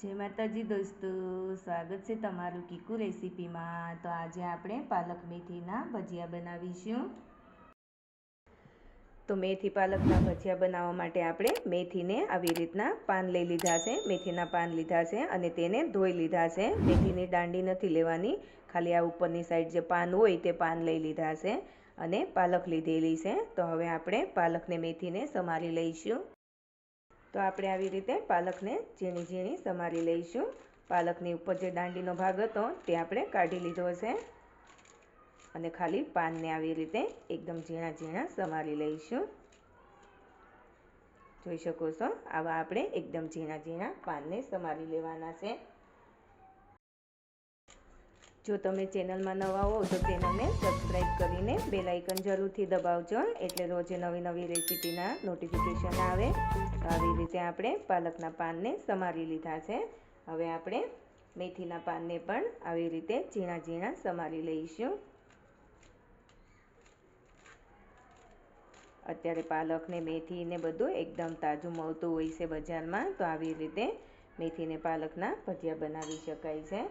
જય માતાજી દોસ્તો, સ્વાગત છે તમારું કીકુ રેસીપીમાં. તો આજે આપણે પાલક મેથીના ભજીયા બનાવીશું. તો મેથી પાલકના ભજીયા બનાવવા માટે આપણે મેથીને આવી રીતના પાન લઈ લીધા છે. મેથીના પાન લીધા છે અને તેને ધોઈ લીધા છે. મેથીની દાંડી નથી લેવાની, ખાલી આ ઉપરની સાઈડ જે પાન હોય તે પાન લઈ લીધા છે અને પાલક લીધેલી છે. તો હવે આપણે પાલકને મેથીને સમારી લઈશું. તો આપણે આવી રીતે પાલકને ઝીણી ઝીણી સમારી લઈશું. પાલકની ઉપર જે દાંડીનો ભાગ હતો તે આપણે કાઢી લીધો છે અને ખાલી પાનને આવી રીતે એકદમ ઝીણા ઝીણા સમારી લઈશું. જોઈ શકો છો, આવા આપણે એકદમ ઝીણા ઝીણા પાનને સમારી લેવાના છે. જો તમે ચેનલમાં નવા હો તો ચેનલને સબસ્ક્રાઈબ કરીને બેલ આઇકન જરૂરથી દબાવજો, એટલે રોજે નવી નવી રેસીપીના નોટિફિકેશન આવે. આવી રીતે આપણે પાલકના પાનને સમારી લીધા છે. હવે આપણે મેથીના પાનને પણ આવી રીતે ઝીણા ઝીણા સમારી લઈશું. અત્યારે પાલકને, મેથીને બધું એકદમ તાજું મળતું હોય છે બજારમાં, તો આવી રીતે મેથીને પાલકના ભજીયા બનાવી શકાય છે.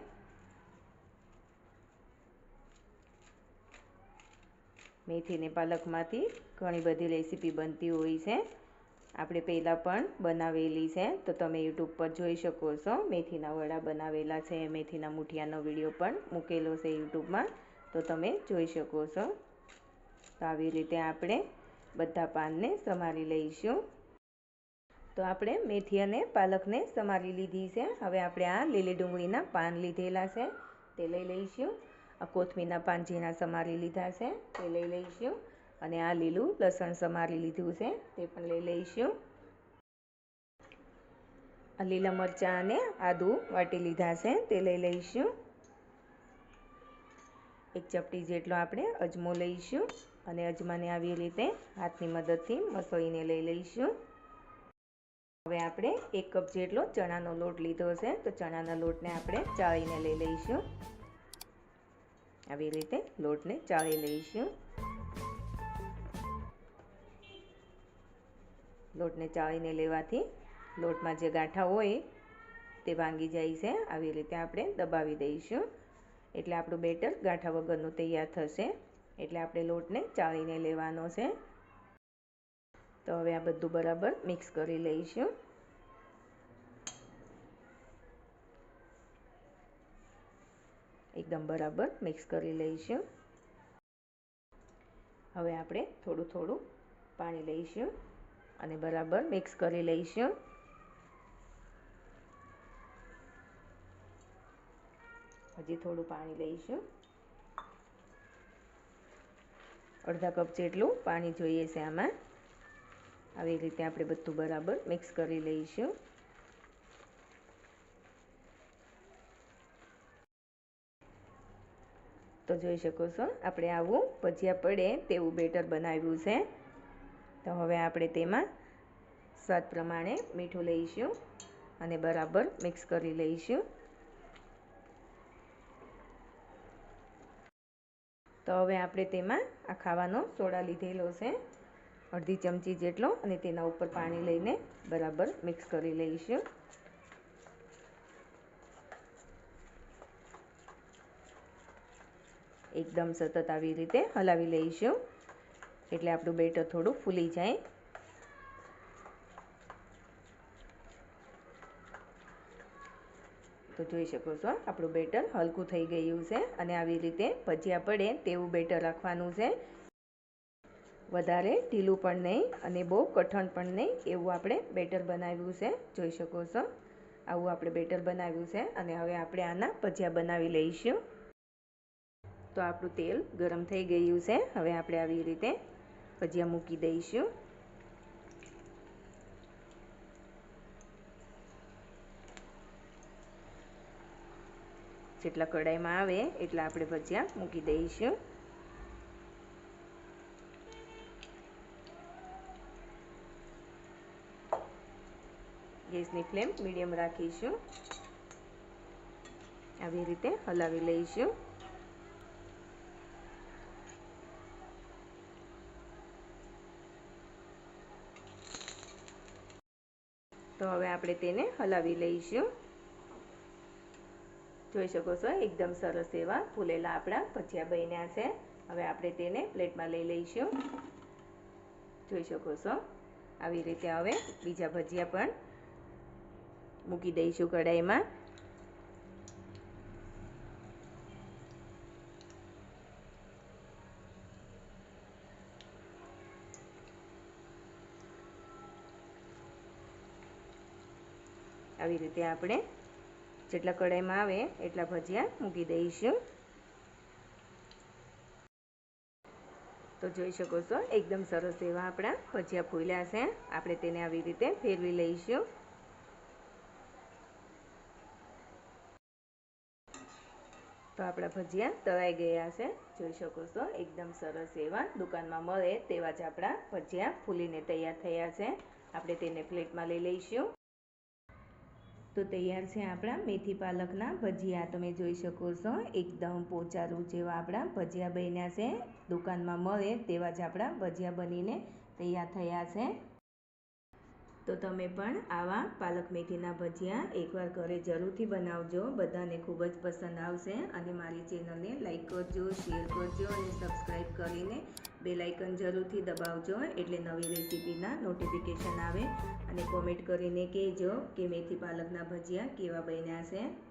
મેથી ને પાલકમાંથી ઘણી બધી રેસીપી બનતી હોય છે. આપણે પહેલાં પણ બનાવેલી છે. તો તમે યુટ્યુબ પર જોઈ શકો છો. મેથીના વડા બનાવેલા છે. મેથીના મુઠિયાનો વીડિયો પણ મૂકેલો છે યુટ્યુબમાં. તો તમે જોઈ શકો છો. તો આવી રીતે આપણે બધા પાનને સમારી લઈશું. તો આપણે મેથી અને પાલકને સમારી લીધી છે. હવે આપણે આ લીલી ડુંગળીના પાન લીધેલા છે. તે લઈ લઈશું. આ પાન ઝીણા સમારી લીધા છે, તે લઈ લઈશું. અને આ લીલું લસણ સમારી લીધું છે, તે પણ લઈ લઈશું. લીલા મરચાં અને આદું વાટી લીધા છે, તે લઈ લઈશું. એક ચપટી જેટલો આપણે અજમો લઈશું અને અજમાને આવી રીતે હાથની મદદથી મસળીને લઈ લઈશું. હવે આપણે એક કપ જેટલો ચણાનો લોટ લીધો છે, તો ચણાના લોટને આપણે ચાળીને લઈ લઈશું. આવી રીતે લોટને ચાળી લઈશું. લોટને ચાળીને લેવાથી લોટમાં જે ગાંઠા હોય તે ભાંગી જાય છે. આવી રીતે આપણે દબાવી દઈશું. એટલે આપણું બેટર ગાંઠા વગરનું તૈયાર થશે. એટલે આપણે લોટને ચાળીને લેવાનો છે. તો હવે આ બધું બરાબર મિક્સ કરી લઈશું. એકદમ બરાબર મિક્સ કરી લઈશું. હવે આપણે થોડું થોડું પાણી લઈશું અને બરાબર મિક્સ કરી લઈશું. હજી થોડું પાણી લઈશું. અડધા કપ જેટલું પાણી જોઈએ છે આમાં. આવી રીતે આપણે બધું બરાબર મિક્સ કરી લઈશું. તો જોઈ શકો છો. આપણે આવું ભજીયા પડે તેવું બેટર બનાવ્યું છે. તો હવે આપણે તેમાં સ્વાદ પ્રમાણે મીઠું લઈશું અને બરાબર મિક્સ કરી લઈશું. તો હવે આપણે તેમાં આ ખાવાનો સોડા લીધેલો છે. અડધી ચમચી જેટલો અને તેના ઉપર પાણી લઈને બરાબર મિક્સ કરી લઈશું. એકદમ સતત આવી રીતે હલાવી લઈશું. એટલે આપણું બેટર થોડું ફૂલી જાય. તો જોઈ શકો છો, આપણું બેટર હલકું થઈ ગયું છે અને આવી રીતે ભજીયા પડે તેવું બેટર રાખવાનું છે. વધારે ઢીલું પણ નહીં અને બહુ કઠણ પણ નહીં એવું આપણે બેટર બનાવ્યું છે. જોઈ શકો છો, આવું આપણે બેટર બનાવ્યું છે અને હવે આપણે આના ભજીયા બનાવી લઈશું. તો આપણું તેલ ગરમ થઈ ગયું છે. હવે આપણે આવી રીતે ભજીયા મૂકી દઈશું. જેટલા કડાઈમાં આવે એટલા આપણે ભજીયા મૂકી દઈશું. ગેસની ફ્લેમ મીડિયમ રાખીશું. આવી રીતે હલાવી લઈશું. તો હવે આપણે તેને હલાવી લઈશું. જોઈ શકો છો, એકદમ સરસ એવા ફૂલેલા આપણા ભજીયા બન્યા છે. હવે આપણે તેને પ્લેટમાં લઈ લઈશું. જોઈ શકો છો, આવી રીતે હવે બીજા ભજીયા પણ મૂકી દઈશું કઢાઈમાં. આવી રીતે આપણે જેટલા કડાઈમાં આવે એટલા ભજીયા મૂકી દઈશું. તો જોઈ શકો છો, એકદમ સરસ એવા આપણા ભજીયા ફૂલ્યા છે. આપણે તેને આવી રીતે ફેરવી લઈશું. તો આપણા ભજીયા તળાઈ ગયા છે. જોઈ શકો છો, એકદમ સરસ એવા દુકાનમાં મળે તેવા જ આપણા ભજીયા ફૂલીને તૈયાર થયા છે. આપણે તેને પ્લેટમાં લઈ લઈશું. તો તૈયાર છે આપણા મેથી પાલકના ભજીયા. તમે જોઈ શકો છો, એકદમ પોચારું જેવા આપણા ભજીયા બન્યા છે. દુકાનમાં મળે તેવા જ આપણા ભજીયા બનીને તૈયાર થયા છે. તો તમે પણ આવા પાલક મેથીના ભજીયા એકવાર ઘરે જરૂરથી બનાવજો. બધાને ખૂબ જ પસંદ આવશે અને મારી ચેનલને લાઈક કરજો, શેર કરજો અને સબસ્ક્રાઈબ કરીને બે લાઇકન જરૂરથી દબાવજો એટલે નવી રેસીપીના નોટિફિકેશન આવે. અને કોમેન્ટ કરીને કહેજો કે મેથી પાલકના ભજીયા કેવા બન્યા છે.